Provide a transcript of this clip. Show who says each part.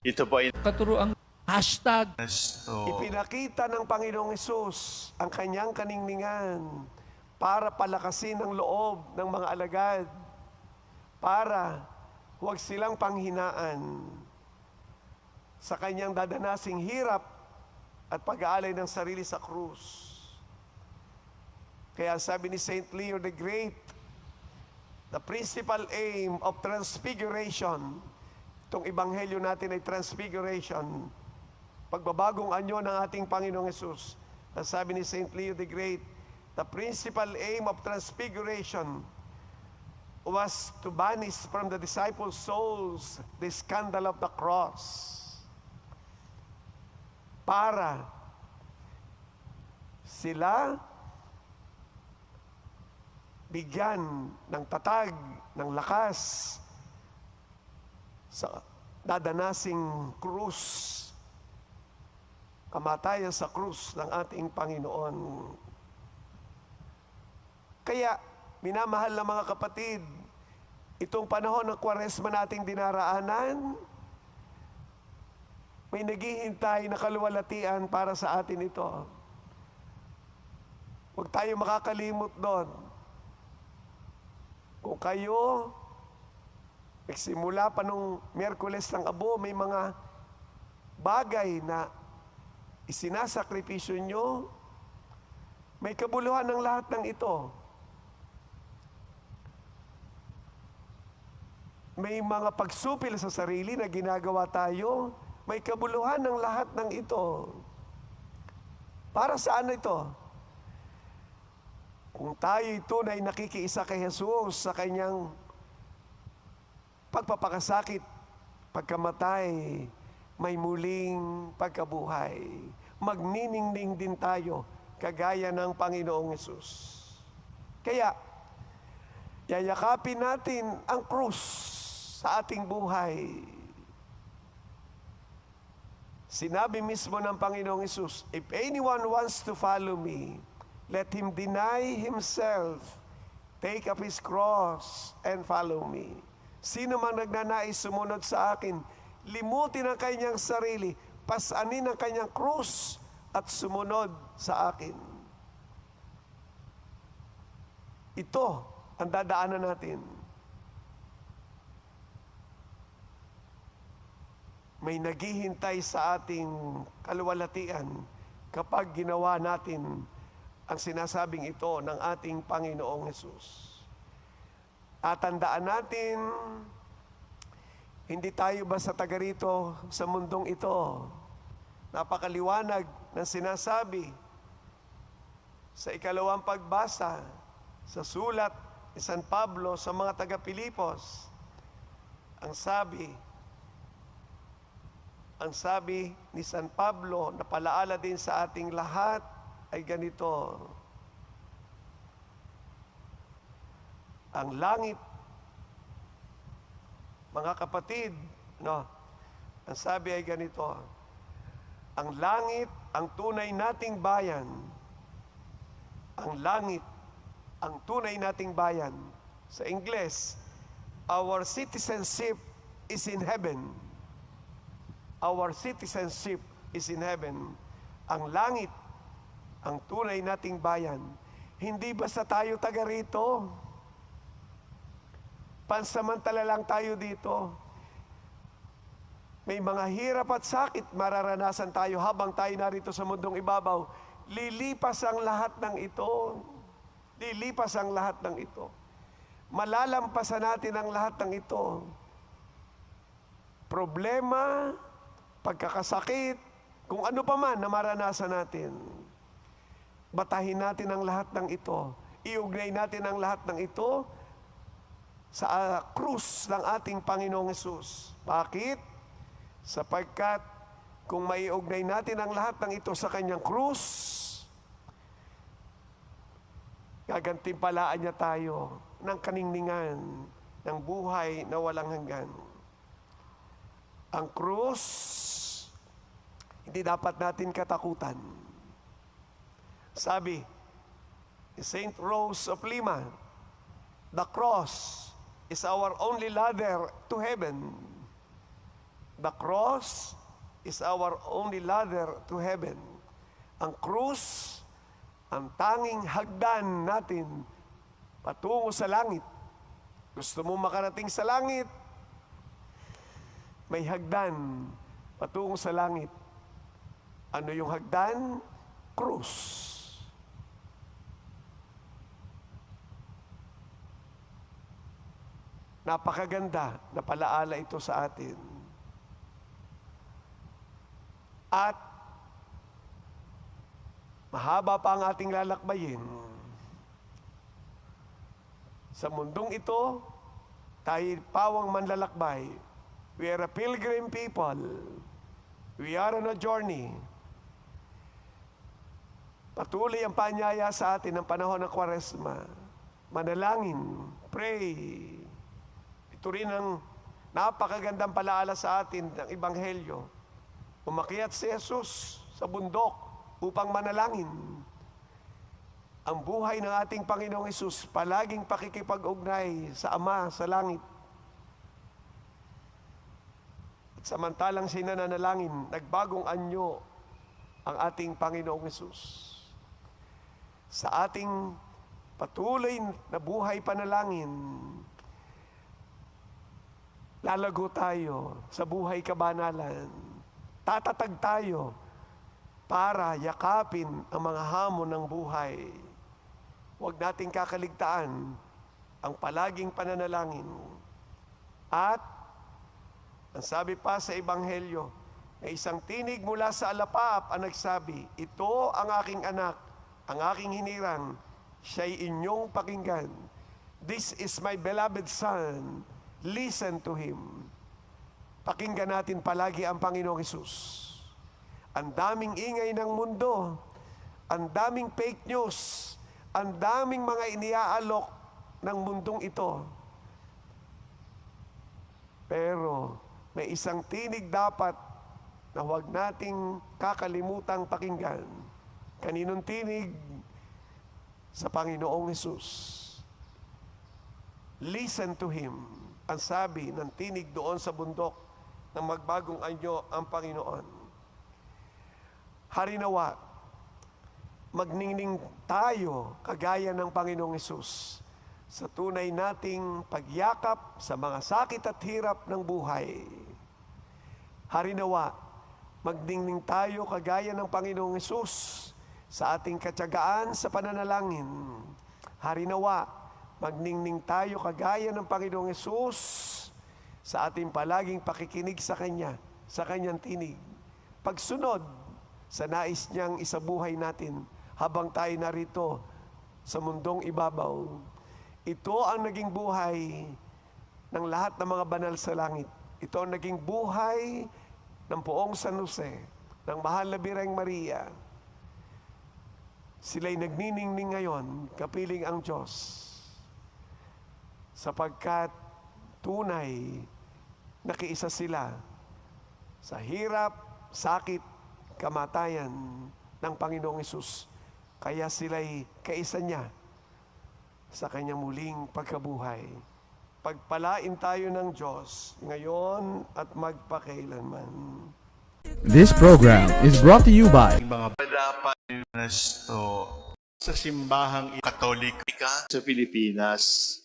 Speaker 1: Ito po ay
Speaker 2: katuruang hashtag
Speaker 1: Nesto.
Speaker 3: Ipinakita ng Panginoong Yesus ang kanyang kaningningan para palakasin ang loob ng mga alagad, para huwag silang panghinaan sa kanyang dadanasing hirap at pag-aalay ng sarili sa krus. Kaya sabi ni St. Leo the Great, the principal aim of transfiguration, itong ebanghelyo natin ay transfiguration, pagbabagong anyo ng ating Panginoong Yesus. Ang sabi ni St. Leo the Great, the principal aim of transfiguration was to banish from the disciples' souls the scandal of the cross. Para sila bigyan ng tatag, ng lakas sa dadanasing krus kamatayan sa krus ng ating Panginoon. Kaya, minamahal na mga kapatid, itong panahon ng kwaresma nating dinaraanan, may naghihintay na kaluwalhatian para sa atin ito. Huwag tayo makakalimot doon. Kung kayo, nagsimula pa nung Merkules ng Abo, may mga bagay na isinasakripisyo nyo, may kabuluhan ng lahat ng ito. May mga pagsupil sa sarili na ginagawa tayo, may kabuluhan ng lahat ng ito. Para saan ito? Kung tayo'y tunay nakikiisa kay Jesus sa kanyang pagpapakasakit, pagkamatay, may muling pagkabuhay. Magniningning din tayo kagaya ng Panginoong Yesus. Kaya, yayakapin natin ang krus sa ating buhay. Sinabi mismo ng Panginoong Yesus, If anyone wants to follow me, let him deny himself, take up his cross, and follow me. Sino man nagnanais sumunod sa akin, limutin ang kanyang sarili, pasanin ang kanyang krus, at sumunod sa akin. Ito ang dadaanan natin. May naghihintay sa ating kaluwalhatian kapag ginawa natin ang sinasabing ito ng ating Panginoong Yesus. At tandaan natin, hindi tayo basta taga rito sa mundong ito. Napakaliwanag ng sinasabi sa ikalawang pagbasa sa sulat ni San Pablo sa mga taga-Pilipos. Ang sabi, ang sabi ni San Pablo na palaala din sa ating lahat ay ganito. Ang langit, mga kapatid, no, ang sabi ay ganito, ang langit, ang tunay nating bayan, ang langit, ang tunay nating bayan. Sa Ingles, our citizenship is in heaven. Our citizenship is in heaven. Ang langit, ang tunay nating bayan. Hindi basta tayo taga rito. Pansamantala lang tayo dito. May mga hirap at sakit mararanasan tayo habang tayo narito sa mundong ibabaw. Lilipas ang lahat ng ito. Lilipas ang lahat ng ito. Malalampasan natin ang lahat ng ito. Problema, pagkakasakit, kung ano pa man na maranasan natin. Batahin natin ang lahat ng ito. Iugnay natin ang lahat ng ito sa ah, krus ng ating Panginoong Yesus. Bakit? Sapagkat kung maiugnay natin ang lahat ng ito sa kanyang krus, gagantimpalaan niya tayo ng kaningningan ng buhay na walang hanggan. Ang krus, hindi dapat natin katakutan. Sabi, Saint Rose of Lima, the cross is our only ladder to heaven. The cross is our only ladder to heaven. Ang krus, ang tanging hagdan natin patungo sa langit. Gusto mo makarating sa langit? May hagdan patungo sa langit. Ano yung hagdan? Krus. Napakaganda na palaala ito sa atin. At mahaba pa ang ating lalakbayin. Sa mundong ito, tayo pawang manlalakbay. We are a pilgrim people. We are on a journey. Patuloy ang panyaya sa atin ng panahon ng kwaresma. Manalangin, pray. Ito rin ang napakagandang palaala sa atin ng Ebanghelyo. Umakyat si Jesus sa bundok upang manalangin. Ang buhay ng ating Panginoong Isus palaging pakikipag-ugnay sa Ama sa langit. At samantalang sinananalangin, nagbagong anyo ang ating Panginoong Isus. Sa ating patuloy na buhay panalangin, lalago tayo sa buhay kabanalan. Tatatag tayo para yakapin ang mga hamon ng buhay. Huwag nating kakaligtaan ang palaging pananalangin. At, ang sabi pa sa Ebanghelyo, na isang tinig mula sa alapap ang nagsabi, Ito ang aking anak, ang aking hinirang, siya'y inyong pakinggan. This is my beloved son, listen to him. Pakinggan natin palagi ang Panginoong Isus. Ang daming ingay ng mundo, ang daming fake news, ang daming mga iniaalok ng mundong ito. Pero may isang tinig dapat na huwag nating kakalimutang pakinggan. Kaninong tinig? Sa Panginoong Yesus. Listen to Him. Ang sabi ng tinig doon sa bundok ng magbagong anyo ang Panginoon. Harinawa, magningning tayo kagaya ng Panginoong Yesus sa tunay nating pagyakap sa mga sakit at hirap ng buhay. Harinawa, magningning tayo kagaya ng Panginoong Yesus sa ating katyagaan sa pananalangin. Harinawa, magningning tayo kagaya ng Panginoong Yesus sa ating palaging pakikinig sa Kanya, sa Kanyang tinig. Pagsunod sa nais niyang isabuhay natin habang tayo narito sa mundong ibabaw. Ito ang naging buhay ng lahat ng mga banal sa langit. Ito ang naging buhay ng poong San Jose, ng mahal na Bireng Maria. Sila'y nagniningning ngayon, kapiling ang Diyos. Sapagkat tunay, nakiisa sila sa hirap, sakit, kamatayan ng Panginoong Isus. Kaya sila'y kaisa niya sa kanyang muling pagkabuhay. Pagpalain tayo ng Diyos ngayon at magpakailanman.
Speaker 2: This program is brought to you by
Speaker 1: mga dapat
Speaker 4: sa simbahang
Speaker 1: Katolika
Speaker 4: sa Pilipinas